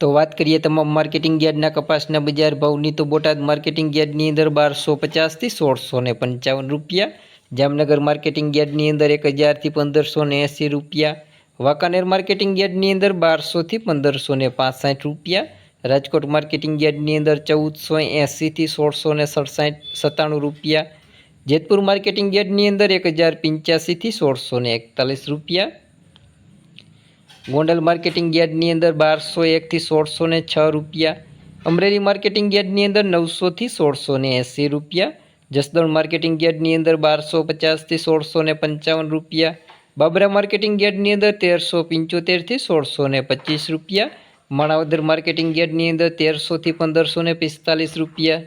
તો વાત કરીએ તમામ માર્કેટિંગ યાર્ડના કપાસના બજાર ભાવની, તો બોટાદ માર્કેટિંગ યાર્ડની અંદર બારસો પચાસથી સોળસો ને પંચાવન રૂપિયા, જામનગર માર્કેટિંગ યાર્ડની અંદર એક હજારથી પંદરસો ને એંસી રૂપિયા, વાંકાનેર માર્કેટિંગ યાર્ડની અંદર બારસોથી પંદરસો ને પાસઠ રૂપિયા, રાજકોટ માર્કેટિંગ યાર્ડની અંદર ચૌદસો એંસીથી સોળસો ને સડસાઠ સત્તાણું રૂપિયા, જેતપુર માર્કેટિંગ યાર્ડની અંદર એક હજાર પંચ્યાસીથી સોળસો ને એકતાલીસ રૂપિયા ગોંડલ માર્કેટિંગ યાર્ડની અંદર બારસો એકથી સોળસો ને છ રૂપિયા. અમરેલી માર્કેટિંગ યાર્ડની અંદર નવસોથી સોળસો ને એંસી રૂપિયા. જસદણ માર્કેટિંગ યાર્ડની અંદર બારસો પચાસથી સોળસો ને પંચાવન રૂપિયા. બાબરા માર્કેટિંગ યાર્ડની અંદર તેરસો પંચોતેરથી સોળસો ને પચીસ રૂપિયા. માણાવદર માર્કેટિંગ યાર્ડની અંદર તેરસોથી પંદરસો ને પિસ્તાલીસ રૂપિયા.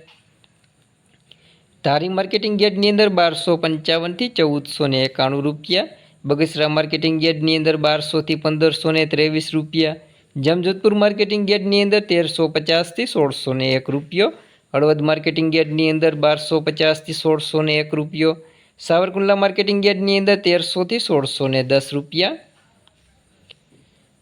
ધારી માર્કેટિંગ યાર્ડની અંદર બારસો પંચાવનથી ચૌદસો ને એકાણું રૂપિયા. બગસરા માર્કેટિંગ યાર્ડની અંદર બારસોથી પંદરસો ને ત્રેવીસ રૂપિયા. જમજોધપુર માર્કેટિંગ યાર્ડની અંદર તેરસો પચાસથી સોળસો ને એક રૂપિયો. હળવદ માર્કેટિંગ યાર્ડની અંદર બારસો પચાસથી સોળસો ને એક રૂપિયો. સાવરકુંડલા માર્કેટિંગ યાર્ડની અંદર તેરસોથી સોળસો ને દસ રૂપિયા.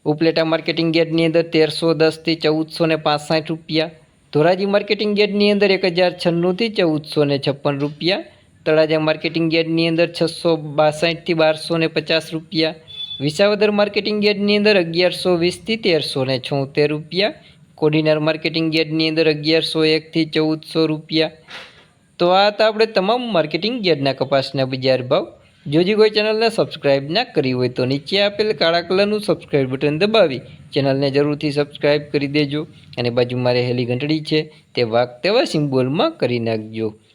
ઉપલેટા માર્કેટિંગ યાર્ડની અંદર તેરસો દસથી ચૌદસો ને પાસઠ રૂપિયા. ધોરાજી માર્કેટિંગ યાર્ડની અંદર એક હજાર છન્નુંથી ચૌદસો ને છપ્પન રૂપિયા. તળાજા માર્કેટિંગ યાર્ડની અંદર છસો બાસઠથી બારસો ને પચાસ રૂપિયા. વિસાવદર માર્કેટિંગ યાર્ડની અંદર અગિયારસો વીસથી તેરસો ને છોતેર રૂપિયા. કોડીનાર માર્કેટિંગ યાર્ડની અંદર અગિયારસો એકથી ચૌદસો રૂપિયા. તો આ હતા આપણે તમામ માર્કેટિંગ યાર્ડના કપાસના બજાર ભાવ. જો જે કોઈ ચેનલને સબસ્ક્રાઇબ ના કરી હોય તો નીચે આપેલ કાળા કલરનું સબસ્ક્રાઇબ બટન દબાવી ચેનલને જરૂરથી સબસ્ક્રાઇબ કરી દેજો. અને બાજુમાં રહેલી ઘંટડી છે તે વાઘ તેવા સિમ્બોલમાં કરી નાખજો.